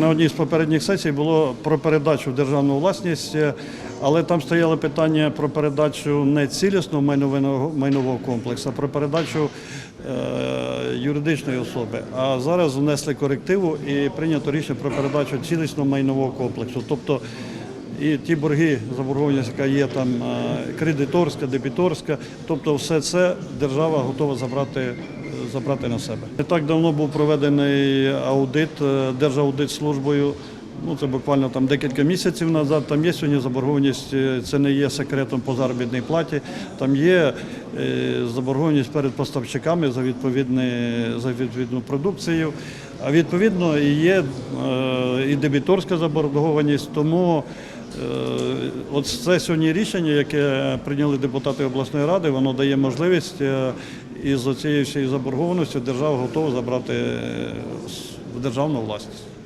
На одній з попередніх сесій було про передачу в державну власність, е, але там стояло питання про передачу не цілісного майнового комплексу, а про передачу е, юридичної особи. А зараз внесли корективу і прийнято рішення про передачу цілісного майнового комплексу. Тобто і ті борги, заборгованість, яка є там е, кредиторська, дебіторська, тобто все це держава готова забрати, забрати на себе. Не так давно був проведений аудит е, Держаудитслужбою. Ну, це буквально там декілька місяців назад. Там є сьогодні заборгованість, е, це не є секретом по заробітній платі. Там є е, заборгованість перед поставщиками за за відповідну продукцію. А відповідно є і дебіторська заборгованість. Тому От це сьогодні рішення, яке прийняли депутати обласної ради, воно дає можливість е, із цією всією заборгованості держава готова забрати е, в державну власність.